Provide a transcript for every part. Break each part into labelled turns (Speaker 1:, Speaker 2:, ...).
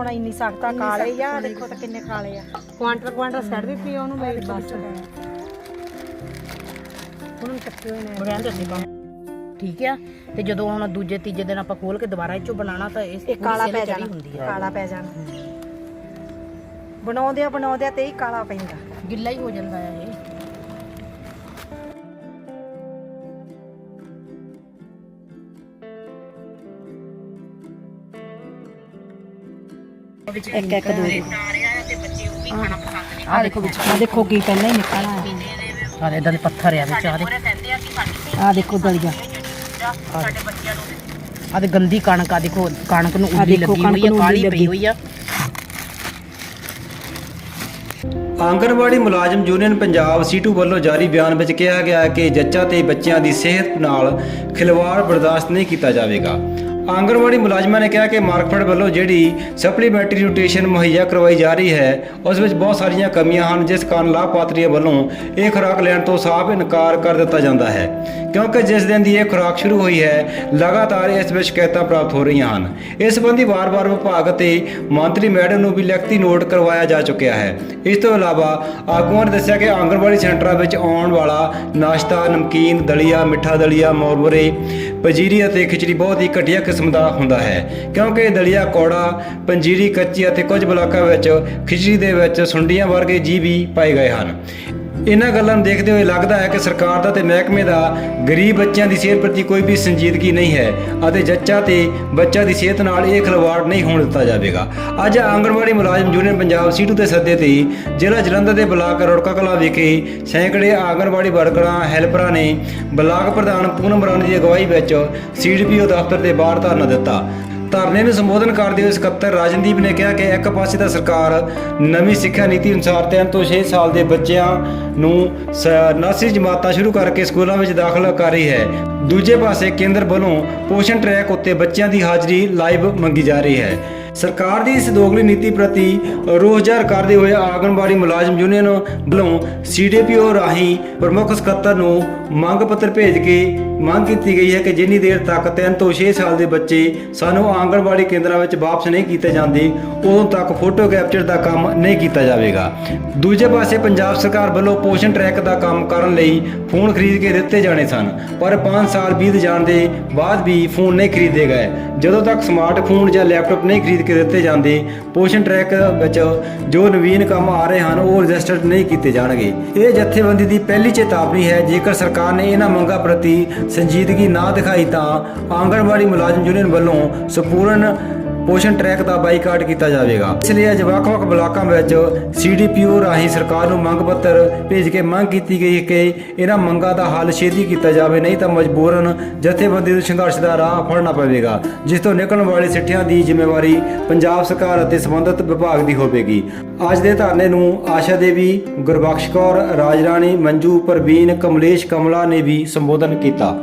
Speaker 1: ਹੁਣ ਇੰਨੀ ਸਖਤ ਆ ਕਾਲੇ ਆ ਦੇਖੋ ਤਾਂ ਕਿੰਨੇ ਕਾਲੇ ਆ।
Speaker 2: ਕੁਆਂਟਲ ਕੁਆਂਟਲ ਸੜ ਦਿੱਤੀ ਉਹਨੂੰ ਮੇਰੀ ਬਸ। ਹੁਣ ਕੱਟੇ ਹੋਏ ਨੇ।
Speaker 3: ਰਹਿਣ ਦਿੱਤੀ ਕੰਮ। ਠੀਕ ਆ? ਤੇ ਜਦੋਂ ਹੁਣ ਦੂਜੇ ਤੀਜੇ ਦਿਨ ਆਪਾਂ ਖੋਲ ਕੇ ਦੁਬਾਰਾ ਇਹ ਚੋਂ ਬਣਾਉਣਾ ਤਾਂ ਇਸ
Speaker 1: ਇਹ ਕਾਲਾ ਪੈ ਜਾਣਾ।
Speaker 3: ਹੁੰਦੀ ਆ।
Speaker 1: ਕਾਲਾ ਪੈ ਜਾਣਾ। ਬਣਾਉਂਦੇ ਆ ਬਣਾਉਂਦੇ ਆ ਤੇ ਹੀ ਕਾਲਾ ਪੈਂਦਾ।
Speaker 3: ਗਿੱਲਾ ਹੀ ਹੋ ਜਾਂਦਾ ਆ
Speaker 1: ਇੱਕ ਇੱਕ ਦੋ
Speaker 3: ਆ ਦੇਖੋ ਵਿੱਚ
Speaker 1: ਆ ਦੇਖੋ ਕੀ ਪਹਿਲਾਂ ਹੀ ਨਿਕਲਣਾ
Speaker 3: ਆ ਇਦਾਂ ਦੇ ਪੱਥਰ ਆ ਵਿੱਚ ਆ ਦੇ
Speaker 1: ਆ ਦੇਖੋ ਦਲੀਆ
Speaker 3: ਆ ਤੇ ਗੰਦੀ ਕਣਕ ਆ ਦੇਖੋ ਕਣਕ ਨੂੰ ਉੱਲੀ ਲੱਗੀ ਹੋਈ ਆ
Speaker 1: ਨੂੰ
Speaker 3: ਕਾਲੀ ਪਈ ਹੋਈ ਆ।
Speaker 4: ਆਂਗਣਵਾੜੀ ਮੁਲਾਜ਼ਮ ਯੂਨੀਅਨ ਪੰਜਾਬ ਸੀਟੂ ਵੱਲੋਂ ਜਾਰੀ ਬਿਆਨ ਵਿੱਚ ਕਿਹਾ ਗਿਆ ਹੈ ਕਿ ਜੱਚਾ ਤੇ ਬੱਚਿਆਂ ਦੀ ਸਿਹਤ ਨਾਲ ਖਿਲਵਾੜ ਬਰਦਾਸ਼ਤ ਨਹੀਂ ਕੀਤਾ ਜਾਵੇਗਾ। ਆਂਗਣਵਾੜੀ ਮੁਲਾਜ਼ਮਾਂ ਨੇ ਕਿਹਾ ਕਿ ਮਾਰਕਫੈਡ ਵੱਲੋਂ ਜਿਹੜੀ ਸਪਲੀਮੈਂਟਰੀ ਨਿਊਟ੍ਰੀਸ਼ਨ ਮੁਹੱਈਆ ਕਰਵਾਈ ਜਾ ਰਹੀ ਹੈ, ਉਸ ਵਿੱਚ ਬਹੁਤ ਸਾਰੀਆਂ ਕਮੀਆਂ ਹਨ, ਜਿਸ ਕਾਰਨ ਲਾਭਪਾਤਰੀਆਂ ਵੱਲੋਂ ਇਹ ਖੁਰਾਕ ਲੈਣ ਤੋਂ ਸਾਫ਼ ਇਨਕਾਰ ਕਰ ਦਿੱਤਾ ਜਾਂਦਾ ਹੈ। ਕਿਉਂਕਿ ਜਿਸ ਦਿਨ ਦੀ ਇਹ ਖੁਰਾਕ ਸ਼ੁਰੂ ਹੋਈ ਹੈ, ਲਗਾਤਾਰ ਇਸ ਵਿੱਚ ਸ਼ਿਕਾਇਤਾਂ ਪ੍ਰਾਪਤ ਹੋ ਰਹੀਆਂ ਹਨ। ਇਸ ਸੰਬੰਧੀ ਵਾਰ-ਵਾਰ ਵਿਭਾਗ ਅਤੇ ਮੰਤਰੀ ਮੈਡਮ ਨੂੰ ਵੀ ਲਿਖਤੀ ਨੋਟ ਕਰਵਾਇਆ ਜਾ ਚੁੱਕਿਆ ਹੈ। ਇਸ ਤੋਂ ਇਲਾਵਾ ਆਗੂਆਂ ਨੇ ਦੱਸਿਆ ਕਿ ਆਂਗਣਵਾੜੀ ਸੈਂਟਰਾਂ ਵਿੱਚ ਆਉਣ ਵਾਲਾ ਨਾਸ਼ਤਾ, ਨਮਕੀਨ, ਦਲੀਆ, ਮਿੱਠਾ ਦਲੀਆ, ਮੌਰਮਰੇ ਪੰਜੀਰੀ ਅਤੇ ਖਿਚੜੀ ਬਹੁਤ ਹੀ ਘਟੀਆ ਕਿਸਮ ਦਾ ਹੁੰਦਾ ਹੈ, ਕਿਉਂਕਿ ਦਲੀਆ, ਕੌੜਾ, ਪੰਜੀਰੀ, ਕੱਚੀ ਅਤੇ ਕੁਝ ਬਲਾਕਾਂ ਵਿੱਚ ਖਿਚੜੀ ਦੇ ਵਿੱਚ ਸੁੰਡੀਆਂ ਵਰਗੇ ਜੀਵ ਵੀ ਪਾਏ ਗਏ ਹਨ। ਇਹਨਾਂ ਗੱਲਾਂ ਨੂੰ ਦੇਖਦੇ ਹੋਏ ਲੱਗਦਾ ਹੈ ਕਿ ਸਰਕਾਰ ਦਾ ਤੇ ਮਹਿਕਮੇ ਦਾ ਗਰੀਬ ਬੱਚਿਆਂ ਦੀ ਸਿਹਤ ਪ੍ਰਤੀ ਕੋਈ ਵੀ ਸੰਜੀਦਗੀ ਨਹੀਂ ਹੈ ਅਤੇ ਜੱਚਾ ਤੇ ਬੱਚਾ ਦੀ ਸਿਹਤ ਨਾਲ ਇਹ ਖਿਲਵਾੜ ਨਹੀਂ ਹੋਣ ਦਿੱਤਾ ਜਾਵੇਗਾ। ਅੱਜ ਆਂਗਣਵਾੜੀ ਮੁਲਾਜ਼ਮ ਯੂਨੀਅਨ ਪੰਜਾਬ ਸੀਟੂ ਦੇ ਸੱਦੇ ਤੇ ਜ਼ਿਲ੍ਹਾ ਜਲੰਧਰ ਦੇ ਬਲਾਕ ਰੋੜਕਾ ਕਲਾਂ ਵਿਖੇ ਸੈਂਕੜੇ ਆਂਗਣਵਾੜੀ ਵਰਕਰਾਂ, ਹੈਲਪਰਾਂ ਨੇ ਬਲਾਕ ਪ੍ਰਧਾਨ ਪੂਨਮ ਰਾਣੀ ਦੀ ਅਗਵਾਈ ਵਿੱਚ ਸੀਡੀਪੀਓ ਦਫ਼ਤਰ ਦੇ ਬਾਹਰ ਧਰਨਾ ਦਿੱਤਾ। ਧਰਨੇ ਨੂੰ ਸੰਬੋਧਨ ਕਰਦੇ ਹੋਏ ਸਕੱਤਰ ਰਾਜਨਦੀਪ ਨੇ ਕਿਹਾ ਕਿ ਇੱਕ ਪਾਸੇ ਤਾਂ ਸਰਕਾਰ ਨਵੀਂ ਸਿੱਖਿਆ ਨੀਤੀ ਅਨੁਸਾਰ 3 ਤੋਂ 6 ਸਾਲ ਦੇ ਬੱਚਿਆਂ ਨੂੰ ਸ- ਨਰਸਰੀ ਜਮਾਤਾਂ ਸ਼ੁਰੂ ਕਰਕੇ ਸਕੂਲਾਂ ਵਿੱਚ ਦਾਖਲਾ ਕਰ ਰਹੀ ਹੈ। ਦੂਜੇ ਪਾਸੇ ਕੇਂਦਰ ਵੱਲੋਂ ਪੋਸ਼ਣ ਟਰੈਕ ਉੱਤੇ ਬੱਚਿਆਂ ਦੀ ਹਾਜ਼ਰੀ ਲਾਈਵ ਮੰਗੀ ਜਾ ਰਹੀ ਹੈ। ਸਰਕਾਰ ਦੀ ਇਸ ਦੋਗਲੀ ਨੀਤੀ ਪ੍ਰਤੀ ਰੋਸ ਜ਼ਾਹਰ ਕਰਦੇ ਹੋਏ ਆਂਗਣਵਾੜੀ ਮੁਲਾਜ਼ਮ ਯੂਨੀਅਨ ਵੱਲੋਂ ਸੀਡੀਪੀਓ ਰਾਹੀਂ ਪ੍ਰਮੁੱਖ ਸਕੱਤਰ ਨੂੰ ਮੰਗ ਪੱਤਰ ਭੇਜ ਕੇ ਮੰਗ ਕੀਤੀ ਗਈ ਹੈ ਕਿ ਜਿੰਨੀ ਦੇਰ ਤੱਕ 3 ਤੋਂ 6 ਸਾਲ ਦੇ ਬੱਚੇ ਸਾਨੂੰ ਆਂਗਣਵਾੜੀ ਕੇਂਦਰਾਂ ਵਿੱਚ ਵਾਪਸ ਨਹੀਂ ਕੀਤੇ ਜਾਂਦੇ, ਉਦੋਂ ਤੱਕ ਫੋਟੋ ਕੈਪਚਰ ਦਾ ਕੰਮ ਨਹੀਂ ਕੀਤਾ ਜਾਵੇਗਾ। ਦੂਜੇ ਪਾਸੇ ਪੰਜਾਬ ਸਰਕਾਰ ਵੱਲੋਂ ਪੋਸ਼ਣ ਟਰੈਕ ਦਾ ਕੰਮ ਕਰਨ ਲਈ ਫੋਨ ਖਰੀਦ ਕੇ ਦਿੱਤੇ ਜਾਣੇ ਸਨ, ਪਰ 5 ਸਾਲ ਬੀਤ ਜਾਣ ਦੇ ਬਾਅਦ ਵੀ ਫੋਨ ਨਹੀਂ ਖਰੀਦੇ ਗਏ। ਜਦੋਂ ਤੱਕ ਸਮਾਰਟਫੋਨ ਜਾਂ ਲੈਪਟਾਪ ਨਹੀਂ ਖਰੀਦ ਕੇ ਦਿੱਤੇ ਜਾਂਦੇ। ਪੋਸ਼ਣ ਟਰੈਕ ਵਿੱਚ ਜੋ ਨਵੀਨ ਕੰਮ ਆ ਰਹੇ ਹਨ, ਉਹ ਰਜਿਸਟਰਡ ਨਹੀਂ ਕੀਤੇ ਜਾਣਗੇ। ਇਹ ਜਥੇਬੰਦੀ ਦੀ ਪਹਿਲੀ ਚੇਤਾਵਨੀ ਹੈ, ਜੇਕਰ ਸਰਕਾਰ ਨੇ ਇਹਨਾਂ ਮੰਗਾਂ ਪ੍ਰਤੀ ਸੰਜੀਦਗੀ ਨਾ ਦਿਖਾਈ ਤਾਂ ਆਂਗਣਵਾੜੀ ਮੁਲਾਜ਼ਮ ਯੂਨੀਅਨ ਵੱਲੋਂ ਸੰਪੂਰਨ ਪੋਸ਼ਨ ਟਰੈਕ ਦਾ ਬਾਈਕਾਟ ਕੀਤਾ ਜਾਵੇਗਾ। ਇਸ ਲਈ ਅੱਜ ਵੱਖ-ਵੱਖ ਬਲਾਕਾਂ ਵਿੱਚ ਸੀਡੀਪੀਓ ਰਾਹੀਂ ਸਰਕਾਰ ਨੂੰ ਮੰਗ ਪੱਤਰ ਭੇਜ ਕੇ ਮੰਗ ਕੀਤੀ ਗਈ ਕਿ ਇਹਨਾਂ ਮੰਗਾਂ ਦਾ ਹੱਲ ਛੇਤੀ ਕੀਤਾ ਜਾਵੇ, ਨਹੀਂ ਤਾਂ ਮਜਬੂਰਨ ਜਥੇਬੰਦੀ ਨੂੰ ਸੰਘਰਸ਼ ਦਾ ਰਾਹ ਫੜਨਾ ਪਵੇਗਾ, ਜਿਸ ਤੋਂ ਨਿਕਲਣ ਵਾਲੇ ਸਿੱਠਿਆਂ ਦੀ ਜ਼ਿੰਮੇਵਾਰੀ ਪੰਜਾਬ ਸਰਕਾਰ ਅਤੇ ਸੰਬੰਧਿਤ ਵਿਭਾਗ ਦੀ ਹੋਵੇਗੀ। ਅੱਜ ਦੇ ਧਰਨੇ ਨੂੰ ਆਸ਼ਾ ਦੇਵੀ, ਗੁਰਬਖਸ਼ ਕੌਰ, ਰਾਜ ਰਾਣੀ, ਮੰਜੂ, ਪ੍ਰਵੀਨ, ਕਮਲੇਸ਼, ਕਮਲਾ ਨੇ ਵੀ ਸੰਬੋਧਨ ਕੀਤਾ।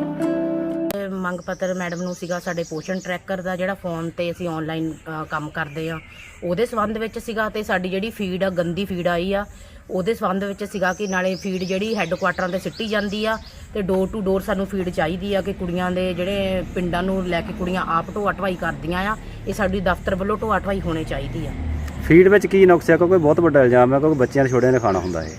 Speaker 3: ਮੰਗ ਪੱਤਰ ਮੈਡਮ ਨੂੰ ਸੀਗਾ ਸਾਡੇ ਪੋਸ਼ਣ ਟਰੈਕਰ ਦਾ ਜਿਹੜਾ ਫੋਨ ਤੇ ਅਸੀਂ ਆਨਲਾਈਨ ਕੰਮ ਕਰਦੇ ਆ। ਉਹਦੇ ਸੰਬੰਧ ਵਿੱਚ ਸੀਗਾ ਤੇ ਸਾਡੀ ਜਿਹੜੀ ਫੀਡ ਆ, ਗੰਦੀ ਫੀਡ ਆਈ ਆ, ਉਹਦੇ ਸੰਬੰਧ ਵਿੱਚ ਸੀਗਾ ਕਿ ਨਾਲੇ ਫੀਡ ਜਿਹੜੀ ਹੈੱਡਕੁਆਟਰਾਂ ਤੇ ਸਿੱਟੀ ਜਾਂਦੀ ਆ ਤੇ ਡੋਰ ਟੂ ਡੋਰ ਸਾਨੂੰ ਫੀਡ ਚਾਹੀਦੀ ਆ ਕਿ ਕੁੜੀਆਂ ਦੇ ਜਿਹੜੇ ਪਿੰਡਾਂ ਨੂੰ ਲੈ ਕੇ ਕੁੜੀਆਂ ਆਪ ਢੋਆ ਢਵਾਈ ਕਰਦੀਆਂ ਆ, ਇਹ ਸਾਡੀ ਦਫ਼ਤਰ ਵੱਲੋਂ ਢੋਆ ਢਵਾਈ ਹੋਣੀ ਚਾਹੀਦੀ ਆ।
Speaker 5: ਫੀਡ ਵਿੱਚ ਕੀ ਨੁਕਸ ਹੈ ਕਿਉਂਕਿ ਬਹੁਤ ਵੱਡਾ ਇਲਜ਼ਾਮ ਹੈ ਕਿਉਂਕਿ ਬੱਚਿਆਂ ਦੇ ਛੋਟਿਆਂ ਨੇ ਖਾਣਾ ਹੁੰਦਾ ਇਹ।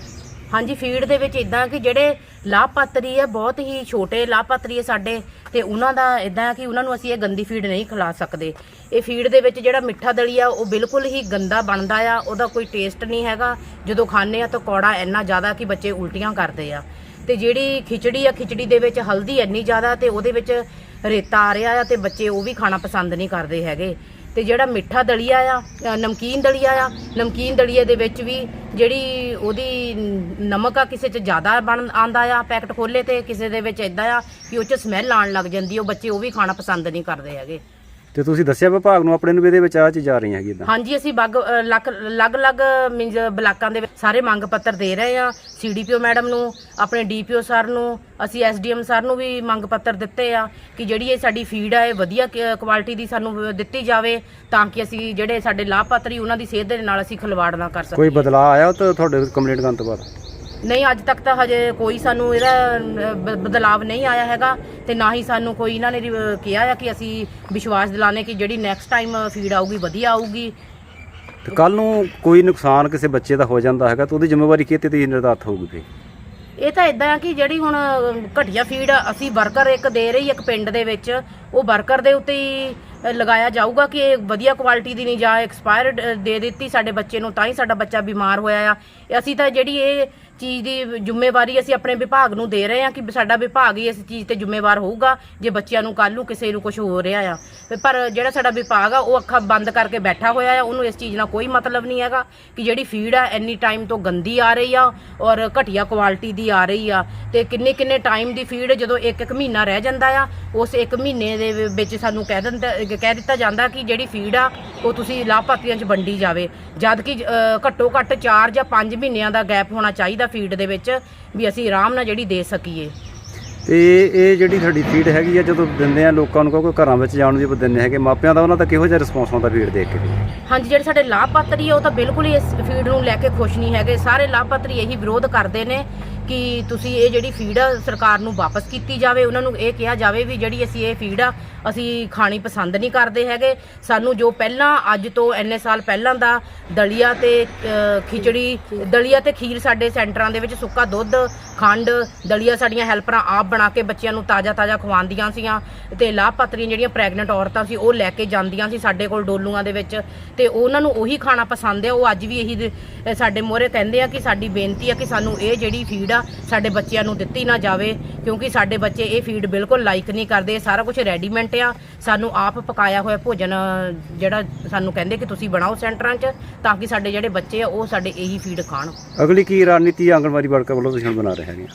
Speaker 3: ਹਾਂਜੀ ਫੀਡ ਦੇ ਵਿੱਚ ਇਦਾਂ ਕਿ ਜਿਹੜੇ ਲਾਭਪਾਤਰੀ ਆ, ਬਹੁਤ ਹੀ ਛੋਟੇ ਲਾਭਪਾਤਰੀ ਆ ਸਾਡੇ, ਤੇ ਉਹਨਾਂ ਦਾ ਇਦਾਂ ਕਿ ਉਹਨਾਂ ਨੂੰ ਅਸੀਂ ਇਹ ਗੰਦੀ ਫੀਡ ਨਹੀਂ ਖਿਲਾ ਸਕਦੇ। ਇਹ ਫੀਡ ਦੇ ਵਿੱਚ ਜਿਹੜਾ ਮਿੱਠਾ ਦਲੀਆ ਉਹ ਬਿਲਕੁਲ ਹੀ ਗੰਦਾ ਬਣਦਾ ਆ, ਉਹਦਾ ਕੋਈ ਟੇਸਟ ਨਹੀਂ ਹੈਗਾ। ਜਦੋਂ ਖਾਂਦੇ ਆ ਤਾਂ ਕੌੜਾ ਇੰਨਾ ਜ਼ਿਆਦਾ ਕਿ ਬੱਚੇ ਉਲਟੀਆਂ ਕਰਦੇ ਆ। ਤੇ ਜਿਹੜੀ ਖਿਚੜੀ ਆ, ਖਿਚੜੀ ਦੇ ਵਿੱਚ ਹਲਦੀ ਇੰਨੀ ਜ਼ਿਆਦਾ ਤੇ ਉਹਦੇ ਵਿੱਚ ਰੇਤਾ ਆ ਰਿਹਾ ਆ ਤੇ ਬੱਚੇ ਉਹ ਵੀ ਖਾਣਾ ਪਸੰਦ ਨਹੀਂ ਕਰਦੇ ਹੈਗੇ। ਤੇ ਜਿਹੜਾ ਮਿੱਠਾ ਦਲੀਆ ਆ ਨਮਕੀਨ ਦਲੀਆ ਆ, ਨਮਕੀਨ ਦਲੀਏ ਦੇ ਵਿੱਚ ਵੀ ਜਿਹੜੀ ਉਹਦੀ ਨਮਕ ਆ ਕਿਸੇ 'ਚ ਜ਼ਿਆਦਾ ਬਣ ਆਂਦਾ ਆ, ਪੈਕਟ ਖੋਲੇ ਤੇ ਕਿਸੇ ਦੇ ਵਿੱਚ ਇਦਾਂ ਆ ਕਿ ਉਹ 'ਚ ਸਮੈਲ ਆਉਣ ਲੱਗ ਜਾਂਦੀ ਉਹ ਬੱਚੇ ਉਹ ਵੀ ਖਾਣਾ ਪਸੰਦ ਨਹੀਂ ਕਰਦੇ ਹੈਗੇ।
Speaker 5: ਤੇ ਤੁਸੀਂ ਦੱਸਿਆ ਵਿਭਾਗ ਨੂੰ ਆਪਣੇ ਨੂੰ ਵੀ ਇਹਦੇ ਵਿੱਚ ਆ ਚੀਜ਼ ਆ ਰਹੀਆਂ ਹੈਗੀ ਇਦਾਂ
Speaker 3: ਹਾਂਜੀ ਅਸੀਂ ਬੱਗ ਲੱਖ ਅਲੱਗ-ਅਲੱਗ ਮੀਨਜ਼ ਬਲਾਕਾਂ ਦੇ ਵਿੱਚ ਸਾਰੇ ਮੰਗ ਪੱਤਰ ਦੇ ਰਹੇ ਆ ਸੀਡੀਪੀਓ ਮੈਡਮ ਨੂੰ ਆਪਣੇ ਡੀਪੀਓ ਸਰ ਨੂੰ ਅਸੀਂ ਐਸਡੀਐਮ ਸਰ ਨੂੰ ਵੀ ਮੰਗ ਪੱਤਰ ਦਿੱਤੇ ਆ ਕਿ ਜਿਹੜੀ ਇਹ ਸਾਡੀ ਫੀਡ ਆ ਇਹ ਵਧੀਆ ਕੁਆਲਿਟੀ ਦੀ ਸਾਨੂੰ ਦਿੱਤੀ ਜਾਵੇ ਤਾਂ ਕਿ ਅਸੀਂ ਜਿਹੜੇ ਸਾਡੇ ਲਾਭਪਾਤਰੀ ਉਹਨਾਂ ਦੀ ਸਿਹਤ ਦੇ ਨਾਲ ਅਸੀਂ ਖਿਲਵਾੜ ਨਾ ਕਰ ਸਕੀਏ।
Speaker 5: ਕੋਈ ਬਦਲਾਅ ਆਇਆ ਉਹ ਤਾਂ ਤੁਹਾਡੇ ਕੰਪਲੇਂਟ ਕਰਨ ਤੋਂ ਬਾਅਦ?
Speaker 3: ਨਹੀਂ ਅੱਜ ਤੱਕ ਤਾਂ ਹਜੇ ਕੋਈ ਸਾਨੂੰ ਇਹਦਾ ਬਦਲਾਵ ਨਹੀਂ ਆਇਆ ਹੈਗਾ ਤੇ ਨਾ ਹੀ ਸਾਨੂੰ ਕੋਈ ਇਹਨਾਂ ਨੇ ਕਿਹਾ ਆ ਕਿ ਅਸੀਂ ਵਿਸ਼ਵਾਸ ਦਿਲਾਣੇ ਕਿ ਜਿਹੜੀ ਨੈਕਸਟ ਟਾਈਮ ਫੀਡ ਆਊਗੀ ਵਧੀਆ ਆਊਗੀ।
Speaker 5: ਤੇ ਕੱਲ ਨੂੰ ਕੋਈ ਨੁਕਸਾਨ ਕਿਸੇ ਬੱਚੇ ਦਾ ਹੋ ਜਾਂਦਾ ਹੈਗਾ ਤਾਂ ਉਹਦੀ ਜ਼ਿੰਮੇਵਾਰੀ ਕਿਤੇ ਤੇ ਨਿਰਧਾਰਤ ਹੋਊਗੀ ਫਿਰ?
Speaker 3: ਇਹ ਤਾਂ ਇਦਾਂ ਆ ਕਿ ਜਿਹੜੀ ਹੁਣ ਘਟੀਆ ਫੀਡ ਅਸੀਂ ਵਰਕਰ ਇੱਕ ਦੇ ਰਹੀ ਇੱਕ ਪਿੰਡ ਦੇ ਵਿੱਚ ਉਹ ਵਰਕਰ ਦੇ ਉੱਤੇ ਹੀ ਲਗਾਇਆ ਜਾਊਗਾ ਕਿ ਇਹ ਵਧੀਆ ਕੁਆਲਿਟੀ ਦੀ ਨਹੀਂ ਜਾਂ ਐਕਸਪਾਇਰਡ ਦੇ ਦਿੱਤੀ ਸਾਡੇ ਬੱਚੇ ਨੂੰ ਤਾਂ ਹੀ ਸਾਡਾ ਬੱਚਾ ਬਿਮਾਰ ਹੋਇਆ ਆ। ਅਸੀਂ ਤਾਂ ਜਿਹੜੀ ਇਹ ਚੀਜ਼ ਦੀ ਜ਼ਿੰਮੇਵਾਰੀ ਅਸੀਂ ਆਪਣੇ ਵਿਭਾਗ ਨੂੰ ਦੇ ਰਹੇ ਹਾਂ ਕਿ ਸਾਡਾ ਵਿਭਾਗ ਹੀ ਇਸ ਚੀਜ਼ ਤੇ ਜ਼ਿੰਮੇਵਾਰ ਹੋਊਗਾ, ਜੇ ਬੱਚਿਆਂ ਨੂੰ ਕੱਲ ਨੂੰ ਕਿਸੇ ਨੂੰ ਕੁਝ ਹੋ ਰਿਹਾ ਆ। ਪਰ ਜਿਹੜਾ ਸਾਡਾ ਵਿਭਾਗ ਆ, ਉਹ ਅੱਖਾਂ ਬੰਦ ਕਰਕੇ ਬੈਠਾ ਹੋਇਆ ਆ, ਉਹਨੂੰ ਇਸ ਚੀਜ਼ ਨਾਲ ਕੋਈ ਮਤਲਬ ਨਹੀਂ ਹੈਗਾ ਕਿ ਜਿਹੜੀ ਫੀਡ ਆ ਐਨੀ ਟਾਈਮ ਤੋਂ ਗੰਦੀ ਆ ਰਹੀ ਆ ਔਰ ਘਟੀਆ ਕੁਆਲਿਟੀ ਦੀ ਆ ਰਹੀ ਆ। ਤੇ ਕਿੰਨੇ ਕਿੰਨੇ ਟਾਈਮ ਦੀ ਫੀਡ ਜਦੋਂ ਇੱਕ ਇੱਕ ਮਹੀਨਾ ਰਹਿ ਜਾਂਦਾ ਆ, ਉਸ ਇੱਕ ਮਹੀਨੇ ਦੇ ਵਿੱਚ ਸਾਨੂੰ ਕਹਿ ਦਿੰਦਾ, ਕਹਿ ਦਿੱਤਾ ਜਾਂਦਾ ਕਿ ਜਿਹੜੀ ਫੀਡ ਆ, ਉਹ ਤੁਸੀਂ ਲਾਭਪਾਤਰੀਆਂ 'ਚ ਵੰਡੀ ਜਾਵੇ। ਜਦ ਕਿ ਘੱਟੋ ਘੱਟ 4 ਜਾਂ 5 ਮਹੀਨਿਆਂ ਦਾ ਗੈਪ ਹੋਣਾ ਚਾਹੀਦਾ ਫੀਡ ਦੇ ਵਿੱਚ ਵੀ ਅਸੀਂ ਆਰਾਮ ਨਾਲ ਜਿਹੜੀ ਦੇ ਸਕੀਏ।
Speaker 5: ਤੇ ਇਹ ਜਿਹੜੀ ਸਾਡੀ ਫੀਡ ਹੈਗੀ ਆ ਜਦੋਂ ਦਿੰਦੇ ਆ ਲੋਕਾਂ ਨੂੰ ਕਿਉਂਕਿ ਘਰਾਂ ਵਿੱਚ ਜਾਣ ਦੀ ਆਪਾਂ ਦਿੰਦੇ ਹੈਗੇ ਮਾਪਿਆਂ ਦਾ ਉਹਨਾਂ ਦਾ ਕਿਹੋ ਜਿਹਾ ਰਿਸਪੌਂਸ ਆਉਂਦਾ ਫੀਡ ਦੇਖ ਕੇ?
Speaker 3: ਹਾਂਜੀ ਜਿਹੜੇ ਸਾਡੇ ਲਾਭਪਾਤਰੀ ਆ ਉਹ ਤਾਂ ਬਿਲਕੁਲ ਹੀ ਇਸ ਫੀਡ ਨੂੰ ਲੈ ਕੇ ਖੁਸ਼ ਨਹੀਂ ਹੈਗੇ। ਸਾਰੇ ਲਾਭਪਾਤਰੀ ਇਹੀ ਵਿਰੋਧ ਕਰਦੇ ਨੇ ਕਿ ਤੁਸੀਂ ਇਹ ਜਿਹੜੀ ਫੀਡ ਆ ਸਰਕਾਰ ਨੂੰ ਵਾਪਸ ਕੀਤੀ ਜਾਵੇ, ਉਹਨਾਂ ਨੂੰ ਇਹ ਕਿਹਾ ਜਾਵੇ ਵੀ ਜਿਹੜੀ ਅਸੀਂ ਇਹ ਫੀਡ ਆ, ਅਸੀਂ ਖਾਣੀ ਪਸੰਦ ਨਹੀਂ ਕਰਦੇ ਹੈਗੇ। ਸਾਨੂੰ ਜੋ ਪਹਿਲਾਂ, ਅੱਜ ਤੋਂ ਇੰਨੇ ਸਾਲ ਪਹਿਲਾਂ ਦਾ ਦਲੀਆ ਤੇ ਖਿਚੜੀ, ਦਲੀਆ ਤੇ ਖੀਰ ਸਾਡੇ ਸੈਂਟਰਾਂ ਦੇ ਵਿੱਚ ਸੁੱਕਾ ਦੁੱਧ, ਖੰਡ, ਦਲੀਆ ਸਾਡੀਆਂ ਹੈਲਪਰਾਂ ਆਪ ਬਣਾ ਕੇ ਬੱਚਿਆਂ ਨੂੰ ਤਾਜ਼ਾ ਤਾਜ਼ਾ ਖਵਾਉਂਦੀਆਂ ਸੀਆਂ ਤੇ ਲਾਭਪਾਤਰੀਆਂ ਜਿਹੜੀਆਂ ਪ੍ਰੈਗਨੈਂਟ ਔਰਤਾਂ ਸੀ, ਉਹ ਲੈ ਕੇ ਜਾਂਦੀਆਂ ਸੀ ਸਾਡੇ ਕੋਲ ਡੋਲੂਆਂ ਦੇ ਵਿੱਚ ਤੇ ਉਹਨਾਂ ਨੂੰ ਉਹੀ ਖਾਣਾ ਪਸੰਦ ਹੈ। ਉਹ ਅੱਜ ਵੀ ਇਹੀ ਸਾਡੇ ਮੋਹਰੇ ਕਹਿੰਦੇ ਆ ਕਿ ਸਾਡੀ ਬੇਨਤੀ ਆ ਕਿ ਸਾਨੂੰ ਇਹ ਜਿਹੜੀ ਫੀਡ ਆ ਸਾਡੇ ਬੱਚਿਆਂ ਨੂੰ ਦਿੱਤੀ ਨਾ ਜਾਵੇ, ਕਿਉਂਕਿ ਸਾਡੇ ਬੱਚੇ ਇਹ ਫੀਡ ਬਿਲਕੁਲ ਲਾਈਕ ਨਹੀਂ ਕਰਦੇ ਸਾਰਾ ਕੁਝ ਰੈਡੀਮੈਂਟ ਆ। ਸਾਨੂੰ ਆਪ ਪਕਾਇਆ ਹੋਇਆ ਭੋਜਨ, ਜਿਹੜਾ ਸਾਨੂੰ ਕਹਿੰਦੇ ਕਿ ਤੁਸੀਂ ਬਣਾਓ ਸੈਂਟਰਾਂ 'ਚ, ਤਾਂ ਕਿ ਸਾਡੇ ਜਿਹੜੇ ਬੱਚੇ ਆ, ਉਹ ਸਾਡੇ ਇਹੀ ਫੀਡ ਖਾਣ।
Speaker 5: ਅਗਲੀ ਕੀ ਰਣਨੀਤੀ ਆਂਗਣਵਾੜੀ ਵਰਕਰ ਵੱਲੋਂ ਤੁਸੀਂ ਹੁਣ ਬਣਾ ਰਹੇ ਹੈਗੇ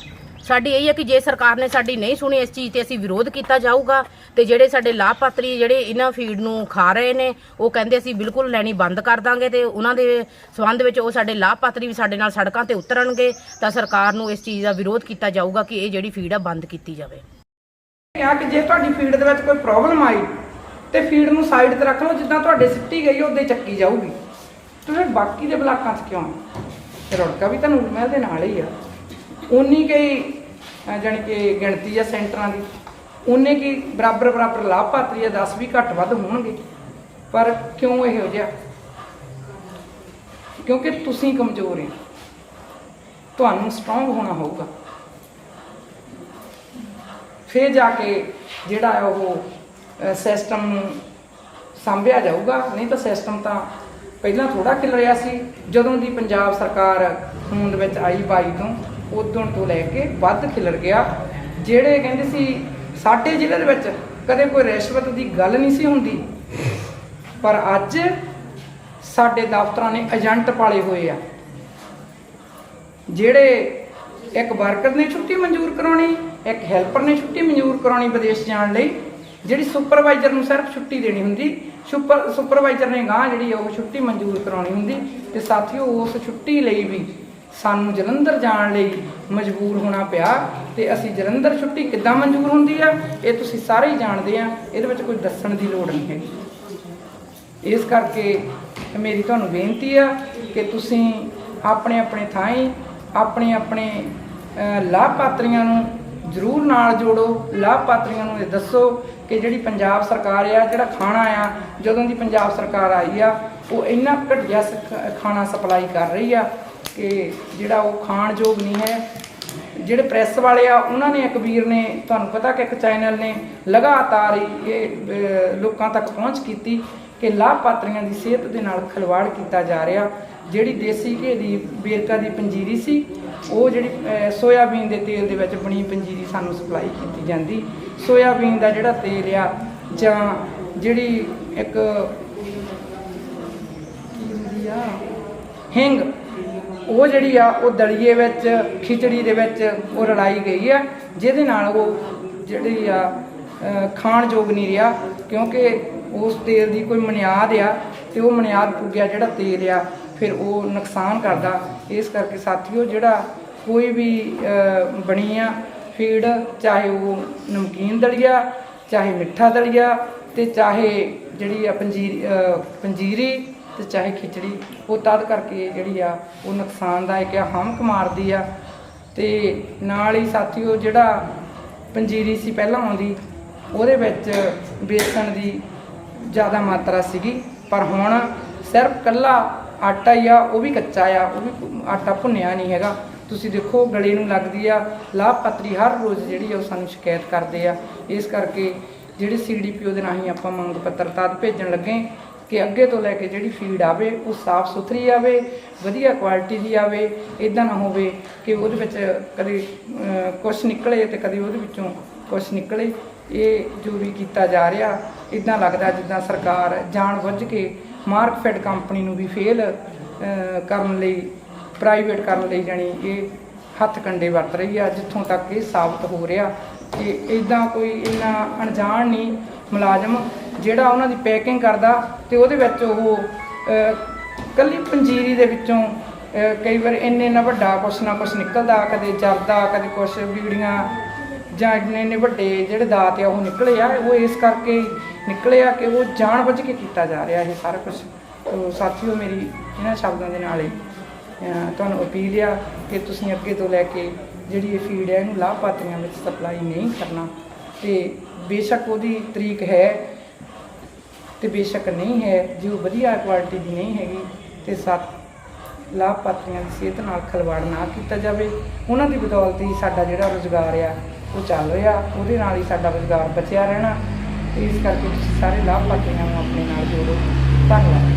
Speaker 3: ਸਾਡੀ ਇਹ ਹੈ ਕਿ ਜੇ ਸਰਕਾਰ ਨੇ ਸਾਡੀ ਨਹੀਂ ਸੁਣੀ ਇਸ ਚੀਜ਼ ਤੇ ਅਸੀਂ ਵਿਰੋਧ ਕੀਤਾ ਜਾਊਗਾ ਤੇ ਜਿਹੜੇ ਸਾਡੇ ਲਾਭਪਾਤਰੀ ਜਿਹੜੇ ਇਹਨਾਂ ਫੀਡ ਨੂੰ ਖਾ ਰਹੇ ਨੇ, ਉਹ ਕਹਿੰਦੇ ਅਸੀਂ ਬਿਲਕੁਲ ਲੈਣੀ ਬੰਦ ਕਰ ਦਾਂਗੇ ਤੇ ਉਹਨਾਂ ਦੇ ਸਬੰਧ ਵਿੱਚ ਉਹ ਸਾਡੇ ਲਾਭਪਾਤਰੀ ਵੀ ਸਾਡੇ ਨਾਲ ਸੜਕਾਂ ਤੇ ਉਤਰਨਗੇ, ਤਾਂ ਸਰਕਾਰ ਨੂੰ ਇਸ ਚੀਜ਼ ਦਾ ਵਿਰੋਧ ਕੀਤਾ ਜਾਊਗਾ ਕਿ ਇਹ ਜਿਹੜੀ ਫੀਡ ਆ ਬੰਦ ਕੀਤੀ ਜਾਵੇ।
Speaker 6: ਕਿਹਾ ਕਿ ਜੇ ਤੁਹਾਡੀ ਫੀਡ ਦੇ ਵਿੱਚ ਕੋਈ ਪ੍ਰੋਬਲਮ ਆਈ, ਤੇ ਫੀਡ ਨੂੰ ਸਾਈਡ ਤੇ ਰੱਖ ਲਓ, ਜਿੱਦਾਂ ਤੁਹਾਡੇ ਸਿੱਟੀ ਗਈ, ਉਹਦੇ ਚੱਕੀ ਜਾਊਗੀ। ਤੁਸੀਂ ਬਾਕੀ ਦੇ ਬਲਾਕਾਂ 'ਚ ਕਿਉਂ ਤੇ ਰੁੜਕਾ ਵੀ ਤੁਹਾਨੂੰ ਮਹਿਲ ਦੇ ਨਾਲ ਹੀ ਆ। ਉਨੀ ਕਈ ਅਹ ਜਾਣੀ ਕਿ ਗਿਣਤੀ ਆ ਸੈਂਟਰਾਂ ਦੀ, ਉਨੇ ਕੀ ਬਰਾਬਰ ਬਰਾਬਰ ਲਾਭਪਾਤਰੀ ਆ 10 ਵੀ ਘੱਟ ਵੱਧ ਹੋਣਗੇ। ਪਰ ਕਿਉਂ ਇਹੋ ਜਿਹਾ? ਕਿਉਂਕਿ ਤੁਸੀਂ ਕਮਜ਼ੋਰ ਹੋ। ਤੁਹਾਨੂੰ ਸਟਰੋਂਗ ਹੋਣਾ ਹੋਊਗਾ। ਫੇਰ ਜਾ ਕੇ ਜਿਹੜਾ ਉਹ ਸਿਸਟਮ ਨੂੰ ਸੰਭਿਆ ਜਾਊਗਾ। ਨਹੀਂ ਤਾਂ ਸਿਸਟਮ ਤਾਂ ਪਹਿਲਾਂ ਥੋੜਾ ਖਿਲ ਰਿਹਾ ਸੀ। ਜਦੋਂ ਦੀ ਪੰਜਾਬ ਸਰਕਾਰ ਹੋਂਦ ਵਿੱਚ ਆਈ ਬਾਈ ਤੋਂ ਉਦੋਂ ਤੋਂ ਲੈ ਕੇ ਵੱਧ ਖਿਲਰ ਗਿਆ। ਜਿਹੜੇ ਕਹਿੰਦੇ ਸੀ ਸਾਡੇ ਜ਼ਿਲ੍ਹੇ ਦੇ ਵਿੱਚ ਕਦੇ ਕੋਈ ਰਿਸ਼ਵਤ ਦੀ ਗੱਲ ਨਹੀਂ ਸੀ ਹੁੰਦੀ। ਪਰ ਅੱਜ ਸਾਡੇ ਦਫ਼ਤਰਾਂ ਨੇ ਏਜੰਟ ਪਾਲੇ ਹੋਏ ਆ। ਜਿਹੜੇ ਇੱਕ ਵਰਕਰ ਨੇ ਛੁੱਟੀ ਮਨਜ਼ੂਰ ਕਰਾਉਣੀ, ਇੱਕ ਹੈਲਪਰ ਨੇ ਛੁੱਟੀ ਮਨਜ਼ੂਰ ਕਰਾਉਣੀ ਵਿਦੇਸ਼ ਜਾਣ ਲਈ, ਜਿਹੜੀ ਸੁਪਰਵਾਈਜ਼ਰ ਨੂੰ ਸਿਰਫ ਛੁੱਟੀ ਦੇਣੀ ਹੁੰਦੀ, ਸੁਪਰ, ਸੁਪਰਵਾਈਜ਼ਰ ਨੇ ਗਾਂ ਜਿਹੜੀ ਉਹ ਛੁੱਟੀ ਮਨਜ਼ੂਰ ਕਰਾਉਣੀ ਹੁੰਦੀ ਤੇ ਸਾਥੀਓ ਉਸ ਛੁੱਟੀ ਲਈ ਵੀ ਸਾਨੂੰ ਜਲੰਧਰ ਜਾਣ ਲਈ ਮਜਬੂਰ ਹੋਣਾ ਪਿਆ ਤੇ ਅਸੀਂ ਜਲੰਧਰ ਛੁੱਟੀ ਕਿੱਦਾਂ ਮਨਜ਼ੂਰ ਹੁੰਦੀ ਆ? ਇਹ ਤੁਸੀਂ ਸਾਰੇ ਹੀ ਜਾਣਦੇ ਆ। ਇਹਦੇ ਵਿੱਚ ਕੋਈ ਦੱਸਣ ਦੀ ਲੋੜ ਨਹੀਂ ਹੈਗੀ। ਇਸ ਕਰਕੇ ਮੇਰੀ ਤੁਹਾਨੂੰ ਬੇਨਤੀ ਆ ਕਿ ਤੁਸੀਂ ਆਪਣੇ ਆਪਣੇ ਥਾਈਂ ਆਪਣੇ ਆਪਣੇ ਲਾਭਪਾਤਰੀਆਂ ਨੂੰ ਜ਼ਰੂਰ ਨਾਲ ਜੋੜੋ। ਲਾਭਪਾਤਰੀਆਂ ਨੂੰ ਇਹ ਦੱਸੋ ਕਿ ਜਿਹੜੀ ਪੰਜਾਬ ਸਰਕਾਰ ਆ, ਜਿਹੜਾ ਖਾਣਾ ਆ, ਜਦੋਂ ਦੀ ਪੰਜਾਬ ਸਰਕਾਰ ਆਈ ਆ, ਉਹ ਇੰਨਾ ਘਟੀਆ ਸ- ਖਾਣਾ ਸਪਲਾਈ ਕਰ ਰਹੀ ਆ ਕਿ ਜਿਹੜਾ ਉਹ ਖਾਣਯੋਗ ਨਹੀਂ ਹੈ। ਜਿਹੜੇ ਪ੍ਰੈਸ ਵਾਲੇ ਆ, ਉਹਨਾਂ ਨੇ ਇੱਕ ਵੀਰ ਨੇ, ਤੁਹਾਨੂੰ ਪਤਾ ਕਿ ਇੱਕ ਚੈਨਲ ਨੇ ਲਗਾਤਾਰ ਇਹ ਲੋਕਾਂ ਤੱਕ ਪਹੁੰਚ ਕੀਤੀ ਕਿ ਲਾਭਪਾਤਰੀਆਂ ਦੀ ਸਿਹਤ ਦੇ ਨਾਲ ਖਿਲਵਾੜ ਕੀਤਾ ਜਾ ਰਿਹਾ। ਜਿਹੜੀ ਦੇਸੀ ਘੀ ਦੀ ਵੇਰਕਾ ਦੀ ਪੰਜੀਰੀ ਸੀ, ਉਹ ਜਿਹੜੀ ਸੋਇਆਬੀਨ ਦੇ ਤੇਲ ਦੇ ਵਿੱਚ ਬਣੀ ਪੰਜੀਰੀ ਸਾਨੂੰ ਸਪਲਾਈ ਕੀਤੀ ਜਾਂਦੀ। ਸੋਇਆਬੀਨ ਦਾ ਜਿਹੜਾ ਤੇਲ ਆ, ਜਾਂ ਜਿਹੜੀ ਇੱਕ, ਕੀ ਹੁੰਦੀ ਆ, ਹਿੰਗ ਉਹ ਜਿਹੜੀ ਆ, ਉਹ ਦਲੀਏ ਵਿੱਚ, ਖਿਚੜੀ ਦੇ ਵਿੱਚ ਉਹ ਰਲਾਈ ਗਈ ਆ, ਜਿਹਦੇ ਨਾਲ ਉਹ ਜਿਹੜੀ ਆ ਖਾਣ ਯੋਗ ਨਹੀਂ ਰਿਹਾ, ਕਿਉਂਕਿ ਉਸ ਤੇਲ ਦੀ ਕੋਈ ਮਨਿਆਦ ਆ ਤੇ ਉਹ ਮਨਿਆਦ ਪੁੱਗਿਆ ਜਿਹੜਾ ਤੇਲ ਆ, ਫਿਰ ਉਹ ਨੁਕਸਾਨ ਕਰਦਾ। ਇਸ ਕਰਕੇ ਸਾਥੀਓ, ਜਿਹੜਾ ਕੋਈ ਵੀ ਬਣੀ ਆ, ਫੀਡ, ਚਾਹੇ ਉਹ ਨਮਕੀਨ ਦਲੀਆ, ਚਾਹੇ ਮਿੱਠਾ ਦਲੀਆ ਤੇ ਚਾਹੇ ਜਿਹੜੀ ਆ ਪੰਜੀਰੀ ਪੰਜੀਰੀ ਤੇ ਚਾਹੇ ਖਿਚੜੀ, ਉਹ ਤਦ ਕਰਕੇ ਜਿਹੜੀ ਆ, ਉਹ ਨੁਕਸਾਨਦਾਇਕ ਆ ਹਮਕ ਮਾਰਦੀ ਆ। ਤੇ ਨਾਲ ਹੀ ਸਾਥੀਓ ਜਿਹੜਾ ਪੰਜੀਰੀ ਸੀ ਪਹਿਲਾਂ ਆਉਂਦੀ, ਉਹਦੇ ਵਿੱਚ ਬੇਸਣ ਦੀ ਜ਼ਿਆਦਾ ਮਾਤਰਾ ਸੀਗੀ। ਪਰ ਹੁਣ ਸਿਰਫ ਕੱਲਾ ਆਟਾ ਹੀ ਆ, ਉਹ ਵੀ ਕੱਚਾ ਆ, ਉਹ ਵੀ ਆਟਾ ਭੁੰਨਿਆ ਨਹੀਂ ਹੈਗਾ। ਤੁਸੀਂ ਦੇਖੋ, ਗਲੇ ਨੂੰ ਲੱਗਦੀ ਆ, ਲਾਭਪਾਤਰੀ ਹਰ ਰੋਜ਼ ਜਿਹੜੀ ਆ, ਉਹ ਸਾਨੂੰ ਸ਼ਿਕਾਇਤ ਕਰਦੇ ਆ। ਇਸ ਕਰਕੇ ਜਿਹੜੇ ਸੀਡੀਪੀਓ ਦੇ ਰਾਹੀਂ ਆਪਾਂ ਮੰਗ ਪੱਤਰ ਤਦ ਭੇਜਣ ਲੱਗੇ। ਕਿ ਅੱਗੇ ਤੋਂ ਲੈ ਕੇ ਜਿਹੜੀ ਫੀਡ ਆਵੇ, ਉਹ ਸਾਫ਼ ਸੁਥਰੀ ਆਵੇ, ਵਧੀਆ ਕੁਆਲਿਟੀ ਦੀ ਆਵੇ ਇਦਾਂ ਨਾ ਹੋਵੇ ਕਿ ਉਹਦੇ ਵਿੱਚ ਕਦੇ ਕੁਝ ਨਿਕਲੇ ਤੇ ਕਦੇ ਉਹਦੇ ਵਿੱਚੋਂ ਕੁਝ ਨਿਕਲੇ। ਇਹ ਜੋ ਵੀ ਕੀਤਾ ਜਾ ਰਿਹਾ ਇਦਾਂ ਲੱਗਦਾ ਜਿੱਦਾਂ ਸਰਕਾਰ ਜਾਣ ਬੁੱਝ ਕੇ ਮਾਰਕਫੈਡ ਕੰਪਨੀ ਨੂੰ ਵੀ ਫੇਲ ਕਰਨ ਲਈ ਪ੍ਰਾਈਵੇਟ ਕਰਨ ਲਈ ਜਾਣੀ ਇਹ ਹੱਥ ਕੰਡੇ ਵਰਤ ਰਹੀ ਆ, ਜਿੱਥੋਂ ਤੱਕ ਇਹ ਸਾਬਤ ਹੋ ਰਿਹਾ ਕਿ ਇਦਾਂ ਕੋਈ ਇੰਨਾ ਅਣਜਾਣ ਨਹੀਂ, ਮੁਲਾਜ਼ਮ ਜਿਹੜਾ ਉਹਨਾਂ ਦੀ ਪੈਕਿੰਗ ਕਰਦਾ ਤੇ ਉਹਦੇ ਵਿੱਚ ਉਹ ਅਹ, ਕੱਲੀ ਪੰਜੀਰੀ ਦੇ ਵਿੱਚੋਂ ਕਈ ਵਾਰ ਇੰਨੇ ਇੰਨਾ ਵੱਡਾ ਕੁਛ ਨਾ ਕੁਛ ਨਿਕਲਦਾ ਕਦੇ ਜਰਦਾ ਕਦੇ ਕੁਛ ਬੀੜੀਆਂ ਜਾਂ ਇੰਨੇ ਇੰਨੇ ਵੱਡੇ ਜਿਹੜੇ ਦਾਤ ਆ ਉਹ ਨਿਕਲੇ ਆ ਉਹ ਇਸ ਕਰਕੇ ਨਿਕਲੇ ਆ ਕਿ ਉਹ ਜਾਣ ਬੁੱਝ ਕੇ ਕੀਤਾ ਜਾ ਰਿਹਾ ਇਹ ਸਾਰਾ ਕੁਝ ਤੋ ਸਾਥੀਓ ਮੇਰੀ ਇਹਨਾਂ ਸ਼ਬਦਾਂ ਦੇ ਨਾਲ ਹੀ ਤੁਹਾਨੂੰ ਅਪੀਲ ਆ ਕਿ ਤੁਸੀਂ ਅੱਗੇ ਤੋਂ ਲੈ ਕੇ ਜਿਹੜੀ ਇਹ ਫੀਡ ਹੈ ਇਹਨੂੰ ਲਾਭਪਾਤਰੀਆਂ ਵਿੱਚ ਸਪਲਾਈ ਨਹੀਂ ਕਰਨਾ। ਤੇ ਬੇਸ਼ੱਕ ਉਹਦੀ ਤਰੀਕ ਹੈ ਤੇ ਬੇਸ਼ੱਕ ਨਹੀਂ ਹੈ ਜੇ ਉਹ ਵਧੀਆ ਕੁਆਲਿਟੀ ਦੀ ਨਹੀਂ ਹੈਗੀ ਤੇ ਸੱਤ ਲਾਭਪਾਤਰੀਆਂ ਦੀ ਸਿਹਤ ਨਾਲ ਖਿਲਵਾੜ ਨਾ ਕੀਤਾ ਜਾਵੇ। ਉਹਨਾਂ ਦੀ ਬਦੌਲਤ ਹੀ ਸਾਡਾ ਜਿਹੜਾ ਰੋਜ਼ਗਾਰ ਆ, ਉਹ ਚੱਲ ਰਿਹਾ। ਉਹਦੇ ਨਾਲ ਹੀ ਸਾਡਾ ਰੋਜ਼ਗਾਰ ਬਚਿਆ ਰਹਿਣਾ। ਤੇ ਇਸ ਕਰਕੇ ਤੁਸੀਂ ਸਾਰੇ ਲਾਭਪਾਤਰੀਆਂ ਨੂੰ ਆਪਣੇ ਨਾਲ ਜੋੜੋ। ਧੰਨਵਾਦ।